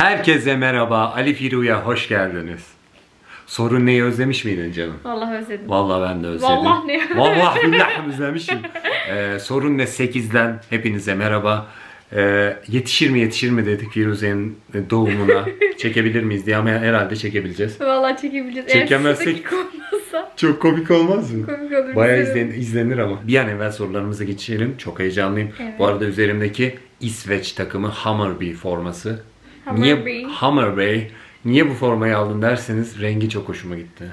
Herkese merhaba. Ali Firu'ya hoş geldiniz. Sorun neyi özlemiş miydin canım? Vallahi özledim. Vallahi ben de özledim. Vallahi ne? Vallahi billahi özlemişim. Ee, sorun ne 8'den hepinize merhaba. Ee, yetişir mi yetişir mi dedik Firuze'nin doğumuna. Çekebilir miyiz diye ama herhalde çekebileceğiz. Vallahi çekebileceğiz. Çekemezsek- Çok komik olmaz mı? komik olur. Bayağı izlen- izlenir ama. Bir an evvel sorularımıza geçelim. Çok heyecanlıyım. Evet. Bu arada üzerimdeki İsveç takımı Hammarby forması. Niye Hammarby? Niye bu formayı aldın derseniz rengi çok hoşuma gitti.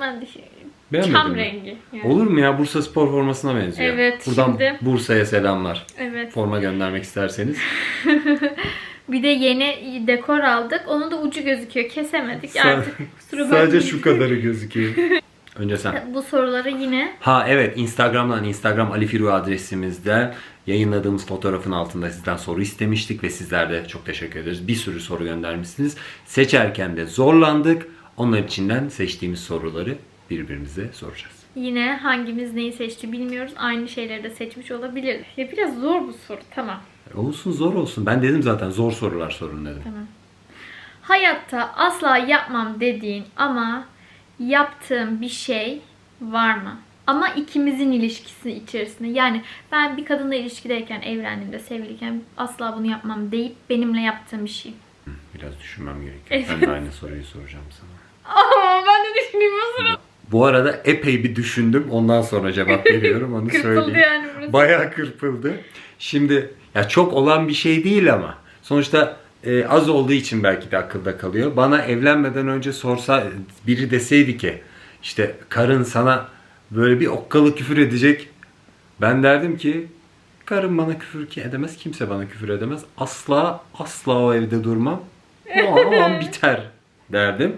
Ben de şey, Beğenmedin çam mi? rengi. Yani. Olur mu ya Bursa Spor formasına benziyor. Evet, Buradan şimdi- Bursa'ya selamlar. Evet. Forma göndermek isterseniz. Bir de yeni dekor aldık. Onun da ucu gözüküyor. Kesemedik Sa- artık. Kusura Sadece şu kadarı gözüküyor. Önce sen. Bu soruları yine Ha evet Instagram'dan Instagram Ali Firu adresimizde yayınladığımız fotoğrafın altında sizden soru istemiştik ve sizler de çok teşekkür ederiz. Bir sürü soru göndermişsiniz. Seçerken de zorlandık. Onlar içinden seçtiğimiz soruları birbirimize soracağız. yine hangimiz neyi seçti bilmiyoruz. Aynı şeyleri de seçmiş olabilir. Ya biraz zor bu soru. Tamam. Olsun zor olsun. Ben dedim zaten zor sorular sorun dedim. Tamam. Hayatta asla yapmam dediğin ama yaptığım bir şey var mı? Ama ikimizin ilişkisi içerisinde. Yani ben bir kadınla ilişkideyken, evlendiğimde, sevgiliyken asla bunu yapmam deyip benimle yaptığım bir şey. Biraz düşünmem gerekiyor. Evet. Ben de aynı soruyu soracağım sana. Aa, ben de düşüneyim o sırada. Bu arada epey bir düşündüm. Ondan sonra cevap veriyorum. Onu Kırpıldı söyleyeyim. yani burası. Bayağı kırpıldı. Şimdi ya çok olan bir şey değil ama sonuçta e, az olduğu için belki de akılda kalıyor. Bana evlenmeden önce sorsa biri deseydi ki işte karın sana böyle bir okkalı küfür edecek. Ben derdim ki karın bana küfür ki edemez, kimse bana küfür edemez. Asla asla o evde durmam. O an biter derdim.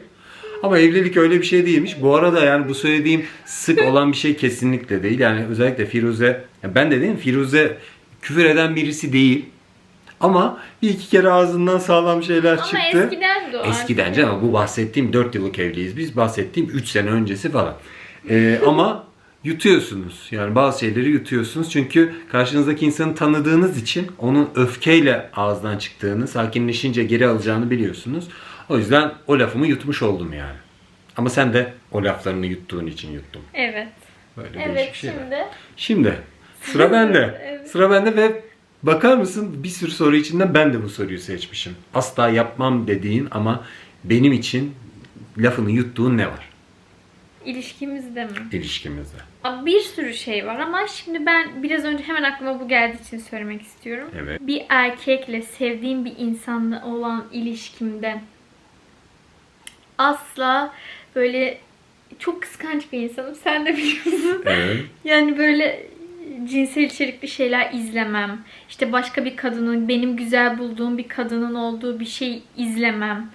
Ama evlilik öyle bir şey değilmiş. Bu arada yani bu söylediğim sık olan bir şey kesinlikle değil. Yani özellikle Firuze, ben de değil mi? Firuze küfür eden birisi değil. Ama bir iki kere ağzından sağlam şeyler Ama çıktı. eskiden de o Eskiden artık. canım bu bahsettiğim 4 yıllık evliyiz biz. Bahsettiğim 3 sene öncesi falan. Ee, ama yutuyorsunuz. Yani bazı şeyleri yutuyorsunuz. Çünkü karşınızdaki insanı tanıdığınız için onun öfkeyle ağızdan çıktığını, sakinleşince geri alacağını biliyorsunuz. O yüzden o lafımı yutmuş oldum yani. Ama sen de o laflarını yuttuğun için yuttum. Evet. Böyle Evet değişik şeyler. şimdi. Şimdi sıra bende. Evet. Sıra bende ve bakar mısın bir sürü soru içinden ben de bu soruyu seçmişim. Asla yapmam dediğin ama benim için lafını yuttuğun ne var ilişkimizde mi? ilişkimizde? Bir sürü şey var ama şimdi ben biraz önce hemen aklıma bu geldiği için söylemek istiyorum. Evet. Bir erkekle sevdiğim bir insanla olan ilişkimde asla böyle çok kıskanç bir insanım. Sen de biliyorsun. Evet. Yani böyle cinsel içerikli şeyler izlemem. İşte başka bir kadının, benim güzel bulduğum bir kadının olduğu bir şey izlemem.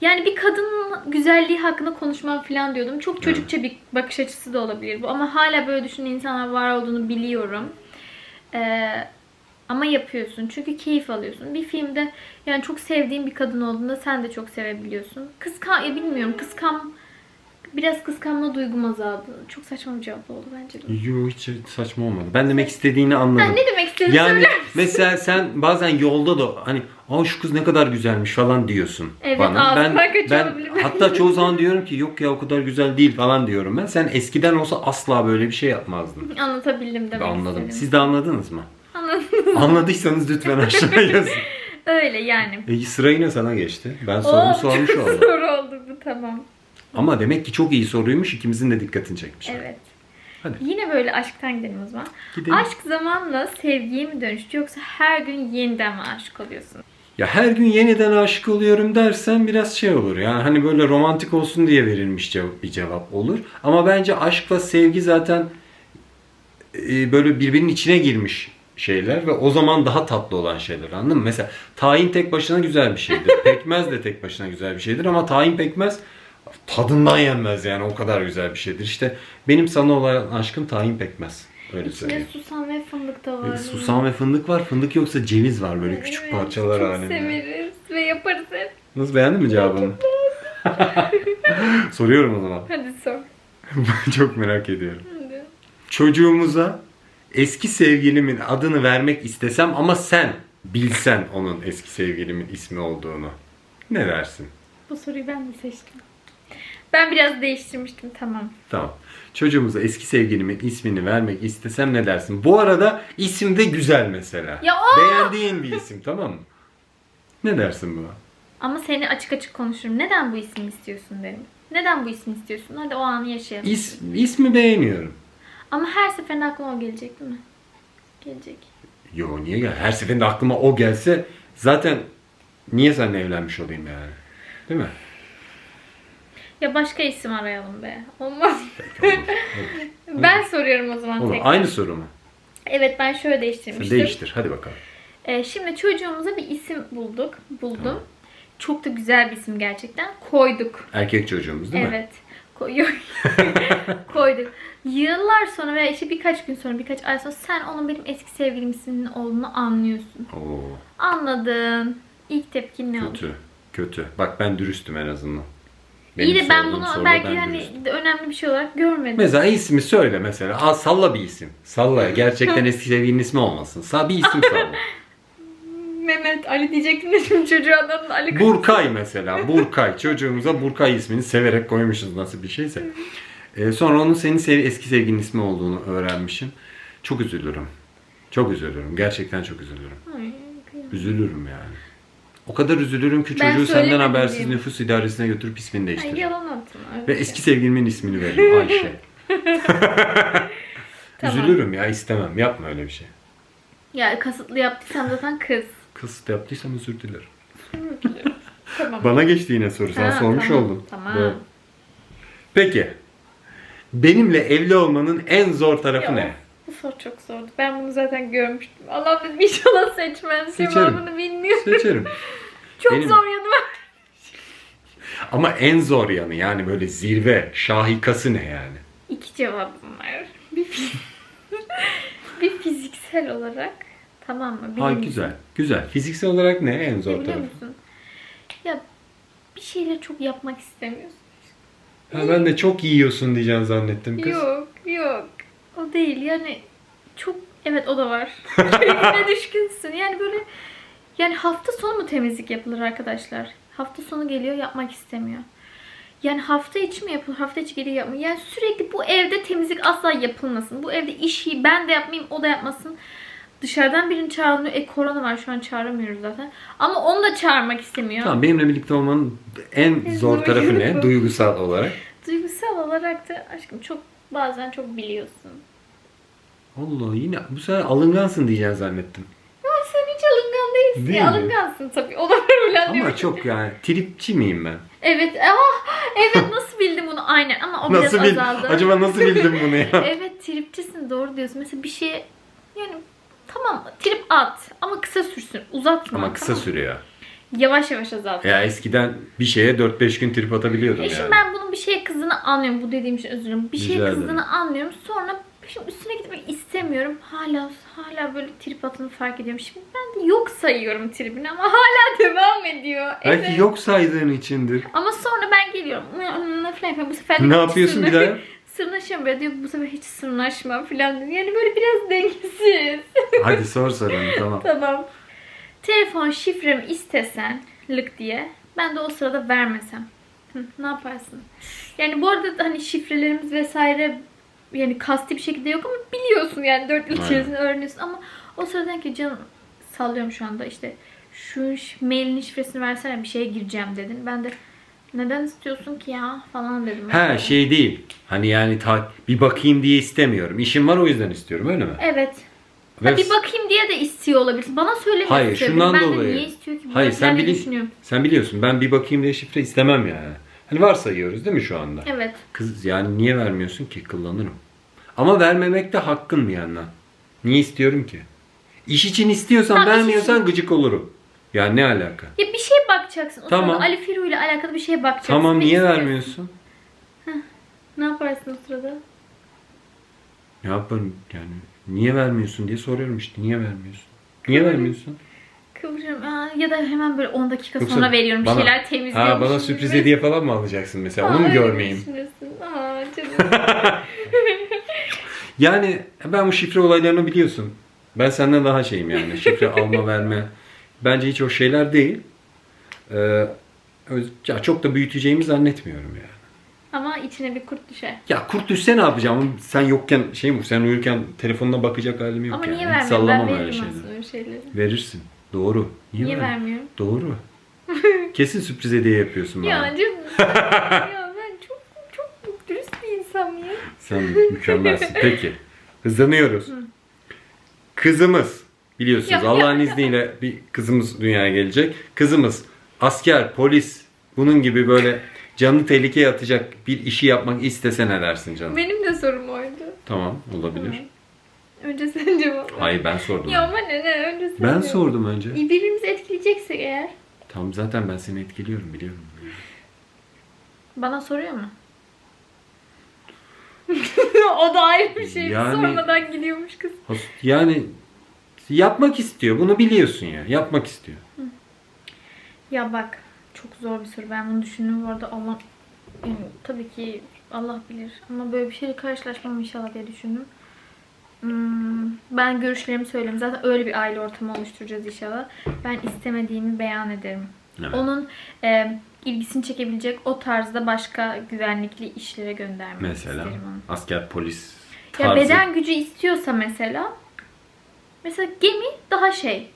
Yani bir kadının güzelliği hakkında konuşmam falan diyordum. Çok çocukça bir bakış açısı da olabilir bu. Ama hala böyle düşünen insanlar var olduğunu biliyorum. Ee, ama yapıyorsun. Çünkü keyif alıyorsun. Bir filmde yani çok sevdiğin bir kadın olduğunda sen de çok sevebiliyorsun. Kıskan, ya bilmiyorum kıskan biraz kıskanma duygum azaldı. Çok saçma bir cevap oldu bence de. Yo hiç saçma olmadı. Ben demek istediğini Ha, anladım. ne demek istediğini Yani söyler misin? mesela sen bazen yolda da hani Aa şu kız ne kadar güzelmiş falan diyorsun Evet, bana. ağzından Ben, kaçıyor ben olabilir. hatta çoğu zaman diyorum ki yok ya o kadar güzel değil falan diyorum ben. Sen eskiden olsa asla böyle bir şey yapmazdın. Anlatabildim demek Anladım. istedim. Siz de anladınız mı? Anladım. Anladıysanız lütfen aşağıya yazın. Öyle yani. E, sıra yine sana geçti. Ben sorumu Oo, sormuş çok oldum. Soru oldu bu tamam. Ama demek ki çok iyi soruymuş. ikimizin de dikkatini çekmiş. Evet. Hadi. Yine böyle aşktan gidelim o zaman. Gidelim. Aşk zamanla sevgiye mi dönüştü yoksa her gün yeniden mi aşık oluyorsun? Ya her gün yeniden aşık oluyorum dersen biraz şey olur. Yani hani böyle romantik olsun diye verilmiş cevap, bir cevap olur. Ama bence aşkla sevgi zaten e, böyle birbirinin içine girmiş şeyler ve o zaman daha tatlı olan şeyler anladın mı? Mesela tahin tek başına güzel bir şeydir. Pekmez de tek başına güzel bir şeydir ama tahin pekmez tadından yenmez yani o kadar güzel bir şeydir. İşte benim sana olan aşkım tahin pekmez. Öyle İçinde söyleyeyim. susam ve fındık da var. E, Susam ve fındık var. Fındık yoksa ceviz var böyle küçük Evet, parçalar çok halinde. severiz ve yaparız hep. Nasıl beğendin mi cevabını? Soruyorum o zaman. Hadi sor. Çok merak ediyorum. Hadi. Çocuğumuza eski sevgilimin adını vermek istesem ama sen bilsen onun eski sevgilimin ismi olduğunu. Ne dersin? Bu soruyu ben de seçtim. Ben biraz değiştirmiştim tamam. Tamam. Çocuğumuza eski sevgilimin ismini vermek istesem ne dersin? Bu arada isim de güzel mesela. Ya o- Beğendiğin bir isim tamam mı? Ne dersin buna? Ama seni açık açık konuşurum. Neden bu ismi istiyorsun derim. Neden bu ismi istiyorsun? Hadi o anı yaşayalım. İs, ismi beğeniyorum. Ama her seferinde aklıma o gelecek değil mi? Gelecek. Yo niye gel? Her seferinde aklıma o gelse zaten niye seninle evlenmiş olayım yani? Değil mi? Ya başka isim arayalım be. Olmaz. Peki, olur. olur. ben soruyorum o zaman Olur. tekrar. Aynı soru mu? Evet ben şöyle değiştirmiştim. değiştir. Hadi bakalım. Ee, şimdi çocuğumuza bir isim bulduk. Buldum. Çok da güzel bir isim gerçekten. Koyduk. Erkek çocuğumuz değil mi? evet. Koy- Koyduk. Yıllar sonra veya işte birkaç gün sonra, birkaç ay sonra sen onun benim eski sevgilimsinin olduğunu anlıyorsun. Oo, Anladın. İlk tepkin ne oldu? kötü. Kötü. Bak ben dürüstüm en azından. İyi de ben sorduğum bunu soruda belki ben hani dürüstüm. önemli bir şey olarak görmedim. Mesela ismi söyle mesela. Aa, salla bir isim. Salla. Gerçekten eski sevgilinin ismi olmasın. Sa bir isim salla. Mehmet Ali diyecektim de şimdi çocuğu adının Ali Burkay mesela. Burkay. Çocuğumuza Burkay ismini severek koymuşuz nasıl bir şeyse. Ee, sonra onun senin sev- eski sevgilinin ismi olduğunu öğrenmişim. Çok üzülürüm. Çok üzülürüm. Gerçekten çok üzülürüm. Üzülürüm yani. O kadar üzülürüm ki Ben çocuğu senden söylemedim habersiz diyeyim. nüfus idaresine götürüp ismini Ay değiştir. yalan atma. Ve eski sevgilimin ismini veririm Ayşe. Tamam. Üzülürüm ya istemem. Yapma öyle bir şey. Ya kasıtlı yaptıysam zaten kız. Kısıt yaptıysam özür dilerim. Tamam. Bana geçti yine soru. Sen Ha, sormuş tamam, oldun. tamam. Peki. Benimle evli olmanın en zor tarafı Ya, ne? Soru çok zordu. Ben bunu zaten görmüştüm. Allah bilir inşallah seçmez. Seçerim. Cevabını bilmiyorum. Seçerim. Çok Benim- zor yanı var. Ama en zor yanı yani böyle zirve, şahikası ne yani? İki cevabım var. Bir, bir fiziksel olarak tamam mı? Ha güzel. Güzel. Fiziksel olarak ne en zor biliyor tarafı? musun? Ya bir şeyleri çok yapmak istemiyorsun. Ha, ben de çok yiyorsun diyeceğim zannettim kız. Yok yok. O değil yani çok evet o da var. Keyfine düşkünsün. Yani böyle yani hafta sonu mu temizlik yapılır arkadaşlar? Hafta sonu geliyor yapmak istemiyor. Yani hafta içi mi yapılır? Hafta içi geliyor yapmıyor. Yani sürekli bu evde temizlik asla yapılmasın. Bu evde işi ben de yapmayayım o da yapmasın. Dışarıdan birini çağırmıyor. E korona var şu an çağıramıyoruz zaten. Ama onu da çağırmak istemiyor. Tamam benimle birlikte olmanın en zor tarafı ne? Duygusal olarak. Duygusal olarak da aşkım çok bazen çok biliyorsun. Allah yine bu sefer alıngansın diyeceğim zannettim. Ya sen hiç alıngan değilsin. Değil mi? alıngansın tabii. O da var öyle Ama çok yani tripçi miyim ben? Evet. Ah, evet nasıl bildim bunu? Aynen ama o Nasıl biraz bil azaldı. Acaba nasıl bildim bunu ya? Evet tripçisin doğru diyorsun. Mesela bir şeye yani tamam trip at ama kısa sürsün. Uzatma. Ama kısa tamam. sürüyor. Yavaş yavaş azalt. Ya eskiden bir şeye 4-5 gün trip atabiliyordum E şimdi yani. ben bunun bir şeye kızdığını anlıyorum. Bu dediğim için özür dilerim. Bir şeye Rica ederim. kızdığını anlıyorum. Sonra şimdi üstüne gitmek istemiyorum. Hala hala böyle trip attığını fark ediyorum. Şimdi ben de yok sayıyorum tribini ama hala devam ediyor. Belki Evet. yok saydığın içindir. Ama sonra ben geliyorum. Ne falan yapıyorum. Bu sefer de Ne yapıyorsun bir daha? Sırnaşıyorum böyle diyor. Bu sefer hiç sırnaşma falan diyor. Yani böyle biraz dengesiz. Hadi sor sorunu tamam. tamam. Telefon şifremi istesen lık diye. Ben de o sırada vermesem. Hı, ne yaparsın? Yani bu arada hani şifrelerimiz vesaire yani kasti bir şekilde yok ama biliyorsun yani dört yıl Aynen. içerisinde öğreniyorsun ama o sırada ki canım sallıyorum şu anda işte şu mailin şifresini versene bir şeye gireceğim dedin. Ben de neden istiyorsun ki ya falan dedim. Ha şey değil. Hani yani ta, bir bakayım diye istemiyorum. İşim var o yüzden istiyorum öyle mi? Evet. Ve- Ha, bir bakayım diye de istiyor olabilirsin. Bana söylemiyor. Hayır şundan ben dolayı. De niye istiyor ki? Hayır sen, bili düşünüyorum. sen biliyorsun ben bir bakayım diye şifre istemem yani. Hani varsayıyoruz değil mi şu anda? Evet. Kız yani niye vermiyorsun ki? Kullanırım. Ama vermemek de hakkın bir yandan. Niye istiyorum ki? İş için istiyorsan Ha, iş vermiyorsan için. gıcık olurum. Ya ne alaka? Ya bir şeye bakacaksın. O Tamam. sırada Ali Firu ile alakalı bir şeye bakacaksın. Tamam Ne niye istiyorsun? vermiyorsun? Ne yaparsın o sırada? Ne yaparım yani? Niye vermiyorsun diye soruyorum işte. Niye vermiyorsun? Niye vermiyorsun? Kıvırıyorum. Aa, ya da hemen böyle 10 dakika Yoksa sonra veriyorum. Bir bana- şeyler temizliyorum. Ha bana sürpriz hediye falan mı alacaksın mesela? Onu mu görmeyeyim? Aa canım. Yani ben bu şifre olaylarını biliyorsun. Ben senden daha şeyim yani. Şifre alma verme. Bence hiç o şeyler değil. Ee, öz- ya çok da büyüteceğimi zannetmiyorum yani. Ama içine bir kurt düşer. Ya kurt düşse ne yapacağım? Sen yokken şey mi? Sen uyurken telefonuna bakacak halim yok Ama yani. niye Hiç vermiyorum? Ben Sallamam öyle veririm şeyleri. aslında öyle şeyleri. Verirsin. Doğru. Niye, Niye ver- vermiyorum? Doğru. Kesin sürpriz hediye yapıyorsun bana. Ya canım. ya ben çok çok dürüst bir insanım ya. Sen mükemmelsin. Peki. Hızlanıyoruz. Kızımız biliyorsunuz Ya, ya, Allah'ın izniyle bir kızımız dünyaya gelecek. Kızımız asker, polis bunun gibi böyle canını tehlikeye atacak bir işi yapmak istese ne dersin canım? Benim de sorum oydu. Tamam olabilir. Önce sen cevap ver. Hayır ben sordum. Ya ama ne ne önce sen ben cevap- sordum önce. Birbirimizi etkileyeceksek eğer. Tamam zaten ben seni etkiliyorum biliyorum. Bana soruyor mu? o da ayrı bir şey. Yani- Sormadan gidiyormuş kız. Has- Yani yapmak istiyor. Bunu biliyorsun ya. Yapmak istiyor. Ya bak çok zor bir soru. Ben bunu düşündüm bu arada Allah yani tabii ki Allah bilir ama böyle bir şeyle karşılaşmam inşallah diye düşündüm. Hmm, ben görüşlerimi söyleyeyim. Zaten öyle bir aile ortamı oluşturacağız inşallah. Ben istemediğimi beyan ederim. Evet. Onun e, ilgisini çekebilecek o tarzda başka güvenlikli işlere göndermek Mesela isterim onu. asker, polis Ya tarzı. beden gücü istiyorsa mesela mesela gemi daha şey.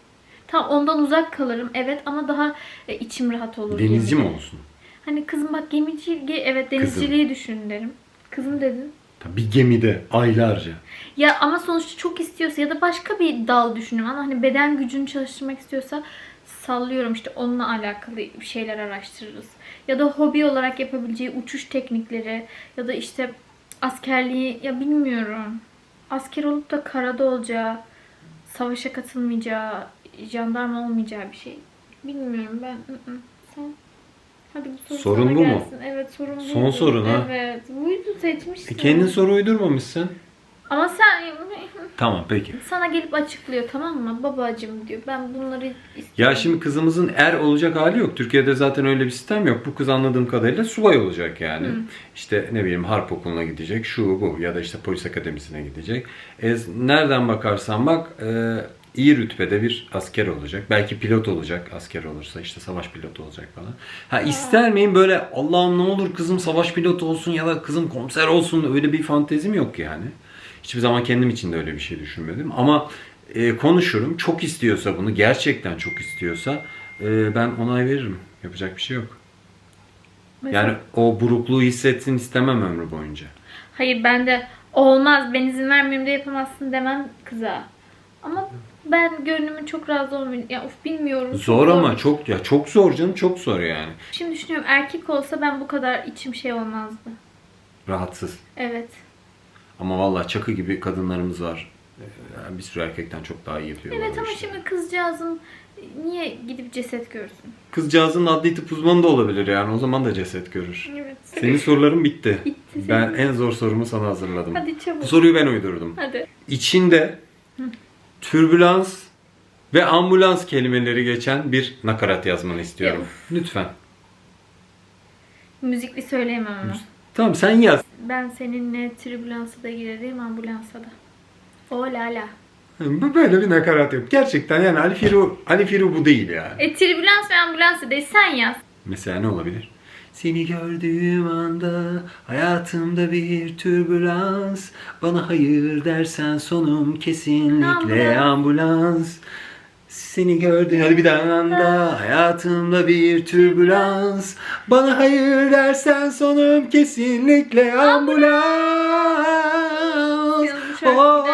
Tam ondan uzak kalırım evet ama daha e, içim rahat olur. Denizci mi gemide. olsun? Hani kızım bak gemici ge- evet denizciliği düşün derim. Kızım dedin. Bir gemide aylarca. Ya ama sonuçta çok istiyorsa ya da başka bir dal düşünün ama hani beden gücünü çalıştırmak istiyorsa sallıyorum işte onunla alakalı şeyler araştırırız. Ya da hobi olarak yapabileceği uçuş teknikleri ya da işte askerliği ya bilmiyorum. Asker olup da karada olacağı, savaşa katılmayacağı, jandarma olmayacağı bir şey. Bilmiyorum ben. ı-ı. Sen Hadi bu soru Sorun sana bu mu? gelsin. Evet sorun Son buydu. sorun ha? Evet. Buydu seçmişsin. E kendin soru uydurmamışsın. Ama sen Tamam peki. sana gelip açıklıyor tamam mı? Babacım diyor. Ben bunları istiyorum. Ya şimdi kızımızın er olacak hali yok. Türkiye'de zaten öyle bir sistem yok. Bu kız anladığım kadarıyla subay olacak yani. İşte ne bileyim harp okuluna gidecek, şu bu ya da işte polis akademisine gidecek. E, nereden bakarsan bak e, iyi rütbede bir asker olacak. Belki pilot olacak asker olursa işte savaş pilotu olacak falan. Ha ister miyim böyle Allah'ım ne olur kızım savaş pilotu olsun ya da kızım komiser olsun öyle bir fantezim yok yani. Hiçbir zaman kendim için de öyle bir şey düşünmedim. Ama e, konuşurum. Çok istiyorsa bunu, gerçekten çok istiyorsa e, ben onay veririm. Yapacak bir şey yok. Mesela- Yani o burukluğu hissetsin istemem ömrü boyunca. Hayır ben de olmaz ben izin vermiyorum da yapamazsın demem kıza. Ama ben gönlümün çok razı olmuyor. Ya of bilmiyorum. çok Zor ama çok ya çok zor canım çok zor yani. Şimdi düşünüyorum erkek olsa ben bu kadar içim şey olmazdı. Rahatsız. Evet. Ama vallahi çakı gibi kadınlarımız var. E, yani bir sürü erkekten çok daha iyi yapıyorlar. Evet ama işleri. şimdi kızcağızın niye gidip ceset görsün? Kızcağızın adli tıp uzmanı da olabilir yani. O zaman da ceset görür. Evet. Senin soruların bitti. Bitti Ben senin. en zor sorumu sana hazırladım. Hadi çabuk. Bu soruyu ben uydurdum. Hadi. İçinde türbülans ve ambulans kelimeleri geçen bir nakarat yazmanı istiyorum. Lütfen. Müzikli söyleyemem ama. Tamam sen yaz. Ben seninle tribülansa da girerim ambulansa da. O la la. Bu böyle bir nakarat yok. Gerçekten yani Ali Firu, Ali Firu bu değil yani. E tribülans ve ambulans da sen yaz. Mesela ne olabilir? Seni gördüğüm anda hayatımda bir türbülans. Bana hayır dersen sonum kesinlikle Ambulans. ambulans. Seni gördüğüm hadi bir daha. anda hayatımda bir türbülans. Bana hayır dersen sonum kesinlikle ambulans. Canım,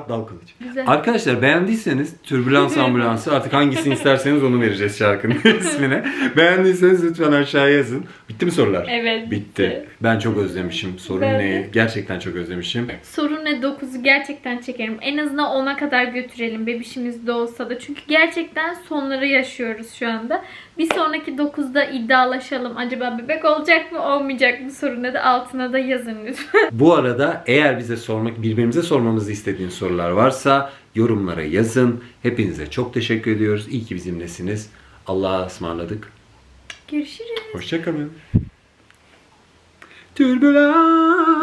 Murat Dalkılıç. Güzel. Arkadaşlar beğendiyseniz Türbülans Ambulansı artık hangisini isterseniz onu vereceğiz şarkının ismine. Beğendiyseniz lütfen aşağıya yazın. Bitti mi sorular? Evet, Bitti. bitti. Ben çok özlemişim. Sorun Ben neyi? Gerçekten çok özlemişim. Sorun ne 9'u gerçekten çekerim. En azından 10'a kadar götürelim bebişimiz de olsa da. Çünkü gerçekten sonları yaşıyoruz şu anda. Bir sonraki 9'da iddialaşalım. Acaba bebek olacak mı olmayacak mı sorunu da altına da yazın lütfen. Bu arada eğer bize sormak, birbirimize sormamızı istediğiniz sorular varsa yorumlara yazın. Hepinize çok teşekkür ediyoruz. İyi ki bizimlesiniz. Allah'a ısmarladık. Görüşürüz. Hoşçakalın. Türbülans